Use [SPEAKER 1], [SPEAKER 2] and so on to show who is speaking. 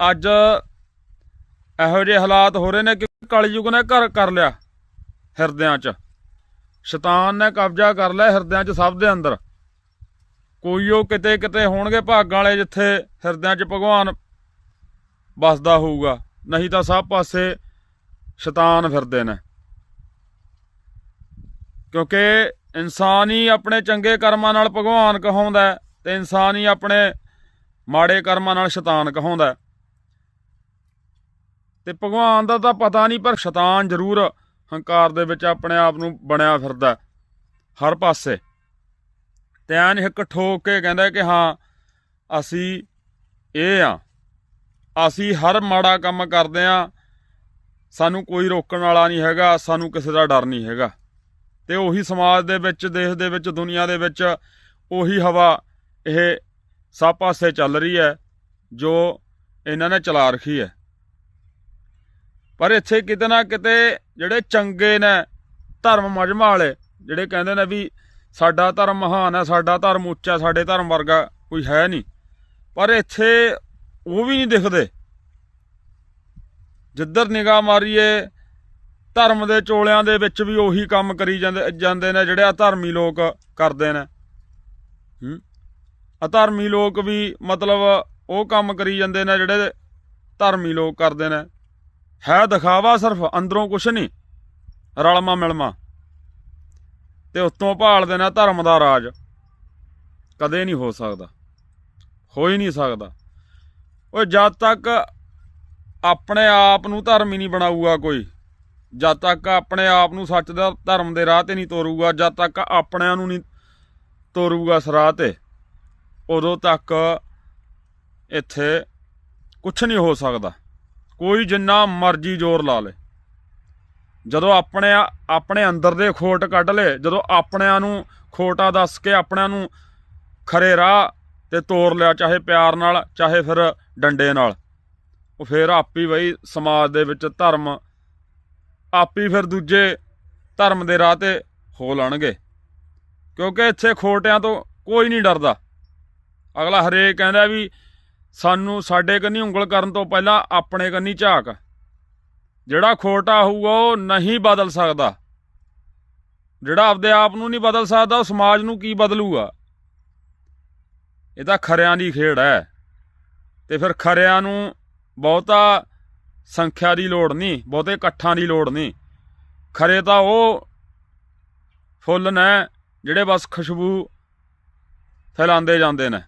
[SPEAKER 1] ਅੱਜ ਇਹੋ ਜਿਹੇ ਹਾਲਾਤ ਹੋ ਰਹੇ ਨੇ ਕਿ ਕਲਯੁਗ ਨੇ ਘਰ ਕਰ ਲਿਆ ਹਿਰਦਿਆਂ 'ਚ। ਸ਼ੈਤਾਨ ਨੇ ਕਬਜ਼ਾ ਕਰ ਲਿਆ ਹਿਰਦਿਆਂ 'ਚ ਸਭ ਦੇ ਅੰਦਰ। ਕੋਈ ਉਹ ਕਿਤੇ ਕਿਤੇ ਹੋਣਗੇ ਭਾਗਾਂ ਵਾਲੇ ਜਿੱਥੇ ਹਿਰਦਿਆਂ 'ਚ ਭਗਵਾਨ ਵਸਦਾ ਹੋਊਗਾ। ਨਹੀਂ ਤਾਂ ਸਭ ਪਾਸੇ ਸ਼ੈਤਾਨ ਫਿਰਦੇ ਨੇ। ਕਿਉਂਕਿ ਇਨਸਾਨ ਹੀ ਆਪਣੇ ਚੰਗੇ ਕਰਮਾਂ ਨਾਲ ਭਗਵਾਨ ਕਹਾਉਂਦਾ ਹੈ ਤੇ ਇਨਸਾਨ ਹੀ ਆਪਣੇ ਮਾੜੇ ਕਰਮਾਂ ਨਾਲ ਸ਼ੈਤਾਨ ਕਹਾਉਂਦਾ ਤੇ ਭਗਵਾਨ ਦਾ ਤਾਂ ਪਤਾ ਨਹੀਂ, ਪਰ ਸ਼ੈਤਾਨ ਜ਼ਰੂਰ ਹੰਕਾਰ ਦੇ ਵਿੱਚ ਆਪਣੇ ਆਪ ਨੂੰ ਬਣਿਆ ਫਿਰਦਾ ਹਰ ਪਾਸੇ। ਤੇ ਇੱਕ ਠੋਕ ਕੇ ਕਹਿੰਦਾ ਕਿ ਹਾਂ, ਅਸੀਂ ਇਹ ਆ। ਅਸੀਂ ਹਰ ਮਾੜਾ ਕੰਮ ਕਰਦੇ ਆ ਸਾਨੂੰ ਕੋਈ ਰੋਕਣ ਵਾਲਾ ਨਹੀਂ ਹੈਗਾ, ਸਾਨੂੰ ਕਿਸੇ ਦਾ ਡਰ ਨਹੀਂ ਹੈਗਾ। ਤੇ ਉਹੀ ਸਮਾਜ ਦੇ ਵਿੱਚ, ਦੇਸ਼ ਦੇ ਵਿੱਚ, ਦੁਨੀਆ ਦੇ ਵਿੱਚ ਉਹੀ ਹਵਾ ਇਹ ਸਭ ਪਾਸੇ ਚੱਲ ਰਹੀ ਹੈ, ਜੋ ਇਹਨਾਂ ਨੇ ਚਲਾ ਰੱਖੀ ਹੈ। ਪਰ ਇੱਥੇ ਕਿਤੇ ਨਾ ਕਿਤੇ ਜਿਹੜੇ ਚੰਗੇ ਨੇ ਧਰਮ ਮਜਮਾ ਵਾਲੇ, ਜਿਹੜੇ ਕਹਿੰਦੇ ਨੇ ਵੀ ਸਾਡਾ ਧਰਮ ਮਹਾਨ ਹੈ, ਸਾਡਾ ਧਰਮ ਉੱਚਾ, ਸਾਡੇ ਧਰਮ ਵਰਗਾ ਕੋਈ ਹੈ ਨਹੀਂ। ਪਰ ਇੱਥੇ ਉਹ ਵੀ ਨਹੀਂ ਦਿਖਦੇ। ਜਿੱਧਰ ਨਿਗਾਹ ਮਾਰੀਏ, ਧਰਮ ਦੇ ਚੋਲਿਆਂ ਦੇ ਵਿੱਚ ਵੀ ਉਹੀ ਕੰਮ ਕਰੀ ਜਾਂਦੇ ਜਾਂਦੇ ਨੇ ਜਿਹੜੇ ਅਧਰਮੀ ਲੋਕ ਕਰਦੇ ਨੇ। ਹੂੰ? ਅਧਰਮੀ ਲੋਕ ਵੀ ਮਤਲਬ ਉਹ ਕੰਮ ਕਰੀ ਜਾਂਦੇ ਨੇ ਜਿਹੜੇ ਧਰਮੀ ਲੋਕ ਕਰਦੇ ਨੇ। ਹੈ ਦਿਖਾਵਾ ਸਿਰਫ ਅੰਦਰੋਂ ਕੁਛ ਨਹੀਂ ਰਲਮਾ ਮਿਲਮਾ ਤੇ ਉੱਤੋਂ ਭਾਲਦੇ ਨੇ ਧਰਮ ਦਾ ਰਾਜ। ਕਦੇ ਨਹੀਂ ਹੋ ਸਕਦਾ, ਹੋ ਹੀ ਨਹੀਂ ਸਕਦਾ। ਉਹ ਜਦ ਤੱਕ ਆਪਣੇ ਆਪ ਨੂੰ ਧਰਮ ਹੀ ਨਹੀਂ ਬਣਾਊਗਾ ਕੋਈ, ਜਦ ਤੱਕ ਆਪਣੇ ਆਪ ਨੂੰ ਸੱਚ ਦਾ ਧਰਮ ਦੇ ਰਾਹ ਤੇ ਨਹੀਂ ਤੋਰੂਗਾ, ਜਦ ਤੱਕ ਆਪਣਿਆਂ ਨੂੰ ਨਹੀਂ ਤੋਰੂਗਾ ਇਸ ਰਾਹ ਤੇ, ਉਦੋਂ ਤੱਕ ਇੱਥੇ ਕੁਝ ਨਹੀਂ ਹੋ ਸਕਦਾ। ਕੋਈ ਜਿੰਨਾ ਮਰਜ਼ੀ ਜ਼ੋਰ ਲਾ ਲੇ। ਜਦੋਂ ਆਪਣੇ ਆਪਣੇ ਅੰਦਰ ਦੇ ਖੋਟ ਕੱਢ ਲੇ, ਜਦੋਂ ਆਪਣਿਆਂ ਨੂੰ ਖੋਟਾ ਦੱਸ ਕੇ ਆਪਣਿਆਂ ਨੂੰ ਖਰੇ ਰਾਹ ਤੇ ਤੋਰ ਲਿਆ, ਚਾਹੇ ਪਿਆਰ ਨਾਲ, ਚਾਹੇ ਫਿਰ ਡੰਡੇ ਨਾਲ। ਉਹ ਫਿਰ ਆਪੀ ਬਈ ਸਮਾਜ ਦੇ ਵਿੱਚ ਧਰਮ, ਆਪੀ ਫਿਰ ਦੂਜੇ ਧਰਮ ਦੇ ਰਾਹ ਤੇ ਹੋ ਲੈਣਗੇ ਕਿਉਂਕਿ ਇੱਥੇ ਖੋਟਿਆਂ ਤੋਂ ਕੋਈ ਨਹੀਂ ਡਰਦਾ। ਅਗਲਾ ਹਰੇਕ ਕਹਿੰਦਾ ਵੀ ਸਾਨੂੰ ਸਾਡੇ ਕੰਨੀ ਉਂਗਲ ਕਰਨ ਤੋਂ ਪਹਿਲਾਂ ਆਪਣੇ ਕੰਨੀ ਝਾਕ। ਜਿਹੜਾ ਖੋਟਾ ਹੋਊਗਾ ਉਹ ਨਹੀਂ ਬਦਲ ਸਕਦਾ। ਜਿਹੜਾ ਆਪਦੇ ਆਪ ਨੂੰ ਨਹੀਂ ਬਦਲ ਸਕਦਾ, ਉਹ ਸਮਾਜ ਨੂੰ ਕੀ ਬਦਲੂਗਾ? ਇਹ ਤਾਂ ਖਰਿਆਂ ਦੀ ਖੇਡ ਹੈ। ਤੇ ਫਿਰ ਖਰਿਆਂ ਨੂੰ ਬਹੁਤਾ ਸੰਖਿਆ ਦੀ ਲੋੜ ਨਹੀਂ, ਬਹੁਤੇ ਇਕੱਠਾਂ ਦੀ ਲੋੜ ਨਹੀਂ। ਖਰੇ ਤਾਂ ਉਹ ਫੁੱਲ ਨੇ ਜਿਹੜੇ ਬਸ ਖੁਸ਼ਬੂ ਫੈਲਾਉਂਦੇ ਜਾਂਦੇ ਨੇ।